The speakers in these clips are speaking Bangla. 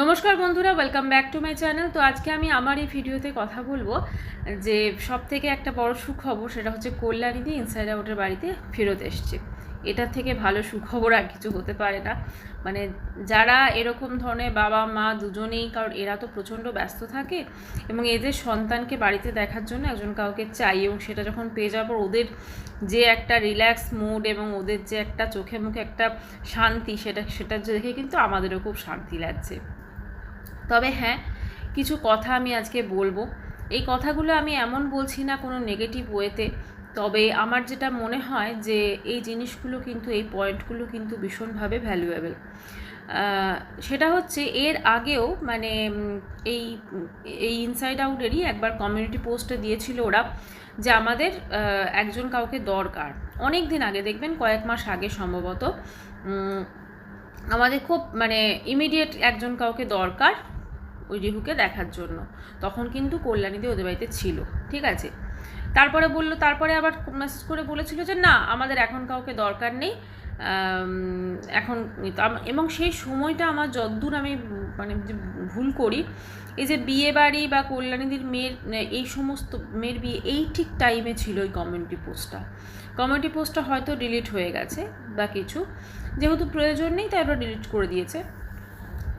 নমস্কার বন্ধুরা welcome back to my channel তো আজকে আমি আমার এই ভিডিওতে কথা বলব যে সব থেকে একটা বড় সুখবর সেটা হচ্ছে কল্যাণীদি ইনসাইড আউটের বাড়িতে ফেরত এসছে। এটার থেকে ভালো সুখবর আর কিছু হতে পারে না। মানে যারা এরকম ধরনের বাবা, মা দুজনেই, কারণ এরা তো প্রচণ্ড ব্যস্ত থাকে এবং এদের সন্তানকে বাড়িতে দেখার জন্য একজন কাউকে চাই এবং সেটা যখন পেয়ে যাওয়ার পর ওদের যে একটা রিল্যাক্স মুড এবং ওদের যে একটা চোখে মুখে একটা শান্তি, সেটা সেটা দেখে কিন্তু আমাদেরও খুব শান্তি লাগছে। তবে হ্যাঁ কিছু কথা আমি আজকে বলব। এই কথাগুলো আমি এমন বলছি না কোনো নেগেটিভ ওয়েতে তবে আমার যেটা মনে হয় যে এই জিনিসগুলো কিন্তু, এই পয়েন্টগুলো কিন্তু ভীষণভাবে ভ্যালুয়েবল সেটা হচ্ছে এর আগেও মানে এই এই ইনসাইড আউটেরই একবার কমিউনিটি পোস্টে দিয়েছিল ওরা যে আমাদের একজন কাউকে দরকার। অনেক দিন আগে, দেখবেন কয়েক মাস আগে সম্ভবত আমাদের খুব মানে ইমিডিয়েট একজন কাউকে দরকার ওই রিহুকে দেখার জন্য। তখন কিন্তু কল্যাণীতে ওদের বাড়িতে ছিল, ঠিক আছে? তারপরে বলল, তারপরে আবার মেসেজ করে বলেছিল যে, না, আমাদের এখন কাউকে দরকার নেই। এখন এবং সেই সময়টা আমার যদ্দূর আমি মানে ভুল করি, এই যে বিয়ে বাড়ি বা কল্যাণীদির মেয়ের এই সমস্ত মেয়ের বিয়ে, এই ঠিক টাইমে ছিল ওই কমিউনিটি পোস্টটা কমিউনিটি পোস্টটা হয়তো ডিলিট হয়ে গেছে বা কিছু। যেহেতু প্রয়োজন নেই, তাই ওরা ডিলিট করে দিয়েছে।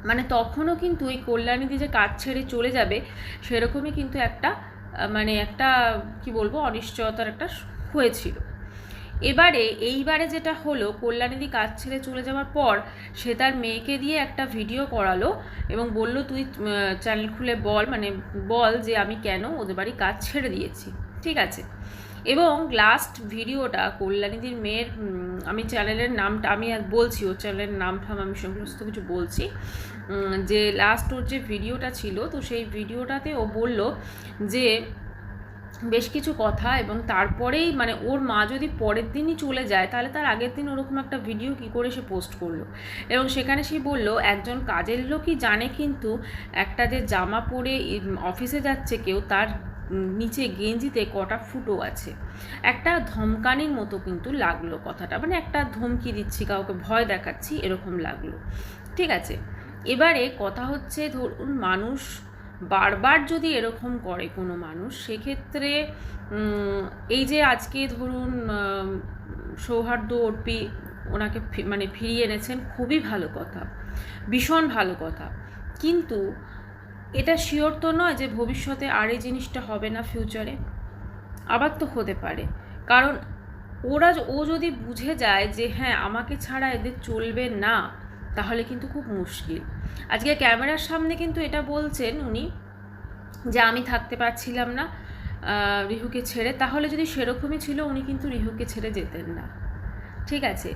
মানে তখনও কিন্তু ওই কল্যাণীদি যে কাজ ছেড়ে চলে যাবে, সেরকমই কিন্তু একটা মানে একটা, কি বলব, অনিশ্চয়তার একটা হয়েছিল। এবারে, এইবারে যেটা হলো, কল্যাণীদি কাজ ছেড়ে চলে যাওয়ার পর, সে তার মেয়েকে দিয়ে একটা ভিডিও করালো এবং বলল, তুই চ্যানেল খুলে বল মানে বল যে আমি কেন ওদের বাড়ি কাজ ছেড়ে দিয়েছি। ঠিক আছে? এবং লাস্ট ভিডিওটা কল্যাণীদির মেয়ের আমি চ্যানেলের নামটা, আমি আর বলছি, ওর চ্যানেলের নামটা আমি সমস্ত কিছু বলছি। যে লাস্ট ওর যে ভিডিওটা ছিল, তো সেই ভিডিওটাতে ও বলল যে, বেশ কিছু কথা এবং তারপরেই মানে ওর মা যদি পরের দিনই চলে যায়, তাহলে তার আগের দিন ওরকম একটা ভিডিও কি করে সে পোস্ট করল? এবং সেখানে সে বলল, একজন কাজের লোকই জানে কিন্তু একটা যে জামা পরে অফিসে যাচ্ছে কেউ, তার নিচে গেঞ্জিতে কটা ফুটো আছে। একটা ধমকানির মতো কিন্তু লাগল কথাটা। মানে একটা ধমকি দিচ্ছি, কাউকে ভয় দেখাচ্ছি, এরকম লাগল। ঠিক আছে? এবারে কথা হচ্ছে, ধরুন মানুষ বারবার যদি এরকম করে কোনো মানুষ, সেক্ষেত্রে এই যে আজকে ধরুন সৌহার্দ্য অর্পি ওনাকে মানে ফিরিয়ে এনেছেন, খুবই ভালো কথা। ভীষণ ভালো কথা। কিন্তু এটা শিওর তো নয় যে ভবিষ্যতে আর এই জিনিসটা হবে না ফিউচারে আবার তো হতে পারে। কারণ ওরা ও যদি বুঝে যায় যে হ্যাঁ আমাকে ছাড়া এদের চলবে না, তাহলে কিন্তু খুব মুশকিল। আজকে ক্যামেরার সামনে কিন্তু এটা বলছেন উনি যে আমি থাকতে পারছিলাম না রিহুকে ছেড়ে। তাহলে যদি সেরকমই ছিল, উনি কিন্তু রিহুকে ছেড়ে যেতেন না। ঠিক আছে?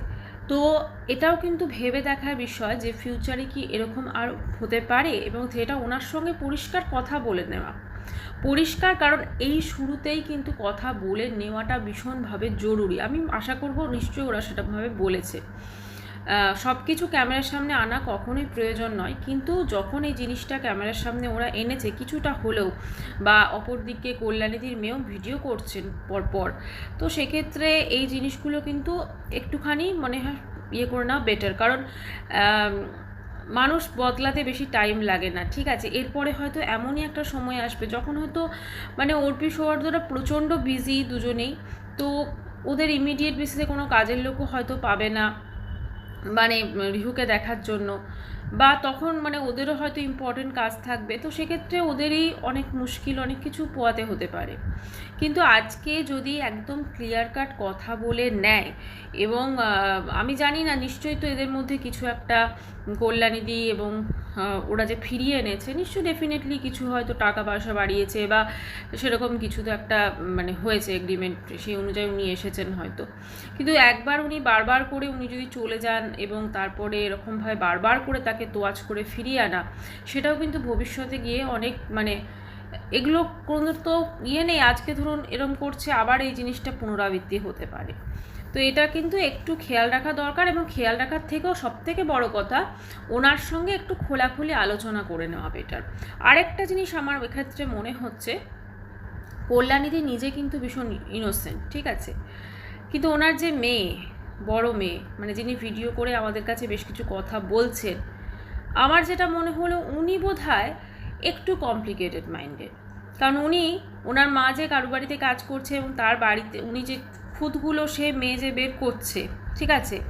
তো এটাও কিন্তু ভেবে দেখার বিষয় যে ফিউচারে কি এরকম আর হতে পারে এবং সেটা ওনার সঙ্গে পরিষ্কার কথা বলে নেওয়া। পরিষ্কার কারণ এই শুরুতেই কিন্তু কথা বলে নেওয়াটা ভীষণভাবে জরুরি। আমি আশা করব নিশ্চয়ই ওরা সেটাভাবে বলেছে। সব কিছু ক্যামেরার সামনে আনা কখনোই প্রয়োজন নয়। কিন্তু যখন এই জিনিসটা ক্যামেরার সামনে ওরা এনেছে, কিছুটা হলেও বা অপরদিকে কল্যাণীদির মেয়েও ভিডিও করছেন পরপর তো সেক্ষেত্রে এই জিনিসগুলো কিন্তু একটুখানি মনে হয় ইয়ে করে নেওয়া বেটার কারণ মানুষ বদলাতে বেশি টাইম লাগে না, ঠিক আছে? এরপরে হয়তো এমনই একটা সময় আসবে যখন হয়তো মানে অর্পি সৌহার্দ্যরা প্রচণ্ড বিজি দুজনেই, তো ওদের ইমিডিয়েট বেসিসে কোনো কাজের লোকও হয়তো পাবে না। মানে রিহুকে দেখার জন্য। বা তখন মানে ওদেরও হয়তো ইম্পর্টেন্ট কাজ থাকবে। তো সেক্ষেত্রে ওদেরই অনেক মুশকিল, অনেক কিছু পোয়াতে হতে পারে। কিন্তু আজকে যদি একদম ক্লিয়ার কাট কথা বলে নেয় এবং আমি জানি না, নিশ্চয়ই তো এদের মধ্যে কিছু একটা কল্যাণীদি এবং ওরা যে ফিরিয়ে এনেছে, নিশ্চয়ই ডেফিনেটলি কিছু হয়তো টাকা পয়সা বাড়িয়েছে বা সেরকম কিছু তো একটা মানে হয়েছে এগ্রিমেন্ট সেই অনুযায়ী উনি এসেছেন হয়তো। কিন্তু একবার উনি বারবার করে উনি যদি চলে যান এবং তারপরে এরকমভাবে বারবার করে তাকে তোয়াজ করে ফিরিয়ে আনা। সেটাও কিন্তু ভবিষ্যতে গিয়ে অনেক মানে এগুলো কোনো তো ইয়ে নেই, আজকে ধরুন এরম করছে, আবার এই জিনিসটা পুনরাবৃত্তি হতে পারে। তো এটা কিন্তু একটু খেয়াল রাখা দরকার এবং খেয়াল রাখার থেকেও সব থেকে বড় কথা, ওনার সঙ্গে একটু খোলাখুলি আলোচনা করে নেওয়া বেটার আরেকটা জিনিস আমার এক্ষেত্রে মনে হচ্ছে, কল্যাণীদি নিজে কিন্তু ভীষণ ইনোসেন্ট ঠিক আছে? কিন্তু ওনার যে মেয়ে, বড় মেয়ে মানে যিনি ভিডিও করে আমাদের কাছে বেশ কিছু কথা বলছেন আমার যেটা মনে হলো উনি বোধ একটু কমপ্লিকেটেড মাইন্ডেড কারণ উনি ওনার মা যে কারও বাড়িতে কাজ করছে এবং তার বাড়িতে, উনি যে খুদগুলো সে মেয়ে যে বের করছে, ঠিক আছে?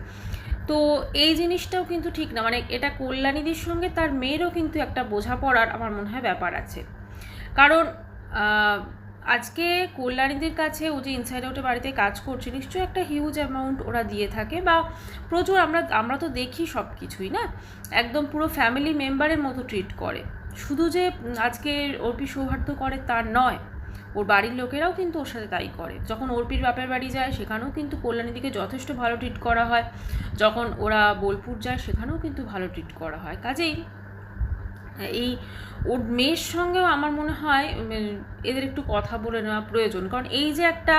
তো এই জিনিসটাও কিন্তু ঠিক না। মানে এটা কল্যাণীদের সঙ্গে তার মেয়েরও কিন্তু একটা বোঝাপড়ার আমার মনে হয় ব্যাপার আছে। কারণ আজকে কল্যাণীদের কাছে ও যে ইনসাইড আউটে বাড়িতে কাজ করছে, নিশ্চয়ই একটা হিউজ অ্যামাউন্ট ওরা দিয়ে থাকে বা প্রচুর আমরা আমরা তো দেখি সব কিছুই না? একদম পুরো ফ্যামিলি মেম্বারের মতো ট্রিট করে। শুধু যে আজকে অর্পি সৌহার্দ্য করে তার নয়, ওর বাড়ির লোকেরাও কিন্তু ওর সাথে তাই করে। যখন অর্পির বাপের বাড়ি যায়, সেখানেও কিন্তু কল্যাণীদিকে যথেষ্ট ভালো ট্রিট করা হয়। যখন ওরা বোলপুর যায়, সেখানেও কিন্তু ভালো ট্রিট করা হয়। কাজেই এই ওর মেয়ের সঙ্গেও আমার মনে হয় এদের একটু কথা বলে নেওয়া প্রয়োজন। কারণ এই যে একটা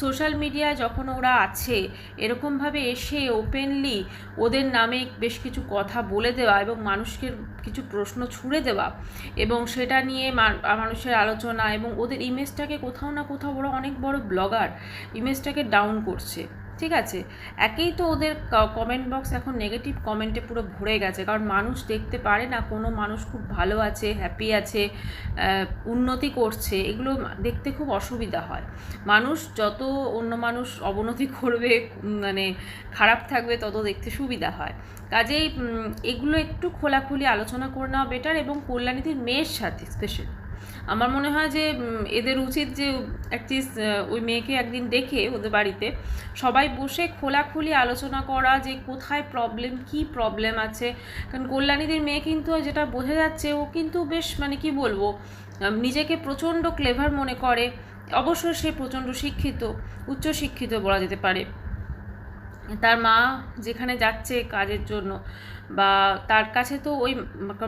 সোশ্যাল মিডিয়ায় যখন ওরা আছে, এরকমভাবে এসে ওপেনলি ওদের নামে বেশ কিছু কথা বলে দেওয়া এবং মানুষকে কিছু প্রশ্ন ছুড়ে দেওয়া এবং সেটা নিয়ে মানুষের আলোচনা এবং ওদের ইমেজটাকে কোথাও না কোথাও ওরা অনেক বড় ব্লগার ইমেজটাকে ডাউন করছে। ঠিক আছে? একেই তো ওদের কমেন্ট বক্স এখন নেগেটিভ কমেন্টে পুরো ভরে গেছে। কারণ মানুষ দেখতে পারে না, কোনো মানুষ খুব ভালো আছে হ্যাপি আছে উন্নতি করছে, এগুলো দেখতে খুব অসুবিধা হয়। মানুষ যত অন্য মানুষ অবনতি করবে মানে খারাপ থাকবে, তত দেখতে সুবিধা হয়। কাজেই এগুলো একটু খোলাখুলি আলোচনা করে নেওয়া বেটার এবং কল্যাণীতির মেয়ের সাথে স্পেশালি আমার মনে হয় যে এদের উচিত যে অ্যাটলিস্ট ওই মেয়েকে একদিন ডেকে ওদের বাড়িতে সবাই বসে খোলাখুলি আলোচনা করা যে, কোথায় প্রবলেম কি প্রবলেম আছে। কারণ কল্যাণীদের মেয়ে কিন্তু যেটা বোঝা যাচ্ছে, ও কিন্তু বেশ মানে কি বলব নিজেকে প্রচণ্ড ক্লেভার মনে করে। অবশ্যই সে প্রচণ্ড শিক্ষিত উচ্চ শিক্ষিত বলা যেতে পারে। তার মা যেখানে যাচ্ছে কাজের জন্য বা তার কাছে তো ওই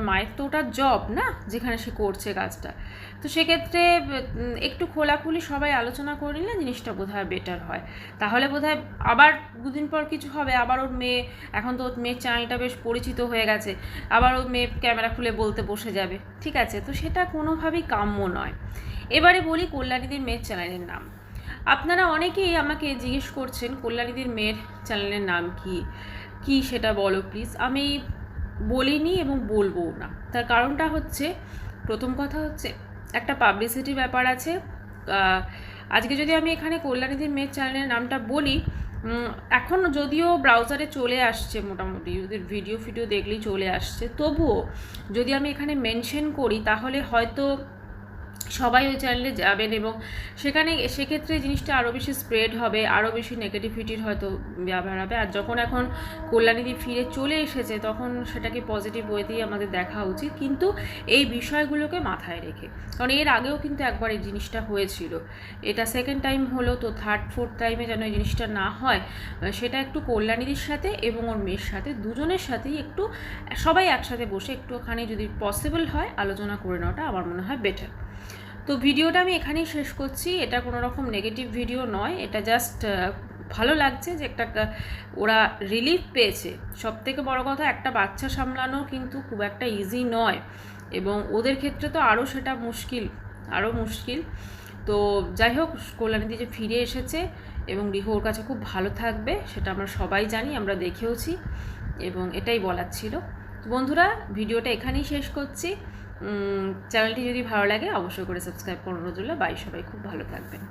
মায়ের তো ওটা জব না? যেখানে সে করছে কাজটা। তো সেক্ষেত্রে একটু খোলাখুলি সবাই আলোচনা করে নিলে জিনিসটা বোধ হয় বেটার হয়। তাহলে বোধ হয় আবার দুদিন পর কিছু হবে। আবার ওর মেয়ে, এখন তো ওর মেয়ের চাঁইটা বেশ পরিচিত হয়ে গেছে। আবার ওর মেয়ে ক্যামেরা খুলে বলতে বসে যাবে। ঠিক আছে? তো সেটা কোনোভাবেই কাম্য নয়। এবারে বলি কল্যাণীদের মেয়ের চ্যানেলের নাম। আপনারা অনেকেই আমাকে জিজ্ঞেস করছেন, কল্যাণীদের মেয়ের চ্যানেলের নাম কি? কি সেটা বলো প্লিজ আমি বলিনি এবং বলব না। তার কারণটা হচ্ছে, প্রথম কথা হচ্ছে, একটা পাবলিসিটির ব্যাপার আছে। আজকে যদি আমি এখানে কল্যাণীদের মেয়ের চ্যানেলের নামটা বলি এখন যদিও ব্রাউজারে চলে আসছে মোটামুটি ওদের ভিডিও ফিডিও দেখলেই চলে আসছে। তবুও যদি আমি এখানে মেনশন করি, তাহলে হয়তো সবাই ওই চ্যানেলে যাবেন এবং সেখানে সেক্ষেত্রে জিনিসটা আরও বেশি স্প্রেড হবে আরও বেশি নেগেটিভিটির হয়তো ব্যবহার হবে। আর যখন এখন কল্যাণীদি ফিরে চলে এসেছে, তখন সেটাকে পজিটিভ ওয়েতেই আমাদের দেখা উচিত। কিন্তু এই বিষয়গুলোকে মাথায় রেখে, কারণ এর আগেও কিন্তু একবার এই জিনিসটা হয়েছিল। এটা সেকেন্ড টাইম হলো, তো থার্ড ফোর্থ টাইমে যেন এই জিনিসটা না হয়, সেটা একটু কল্যাণীদির সাথে এবং ওর মেয়ের সাথে, দুজনের সাথেই একটু, সবাই একসাথে বসে একটুখানি যদি পসিবল হয়, আলোচনা করে নেওয়াটা আমার মনে হয় বেটার তো ভিডিওটা আমি এখানেই শেষ করছি। এটা কোনো রকম নেগেটিভ ভিডিও নয়। এটা জাস্ট ভালো লাগছে যে একটা ওরা রিলিফ পেয়েছে। সব থেকে বড় কথা, একটা বাচ্চা সামলানো কিন্তু খুব একটা ইজি নয়। এবং ওদের ক্ষেত্রে তো আরও সেটা মুশকিল আরও মুশকিল। তো যাই হোক, কল্যাণীদি যে ফিরে এসেছে এবং রিহু ওর কাছে খুব ভালো থাকবে, সেটা আমরা সবাই জানি, আমরা দেখেওছি। এবং এটাই বলার ছিল। বন্ধুরা, ভিডিওটা এখানেই শেষ করছি। চ্যানেলটি যদি ভালো লাগে অবশ্যই করে সাবস্ক্রাইব করুন রইল বাই সবাই খুব ভালো থাকবেন।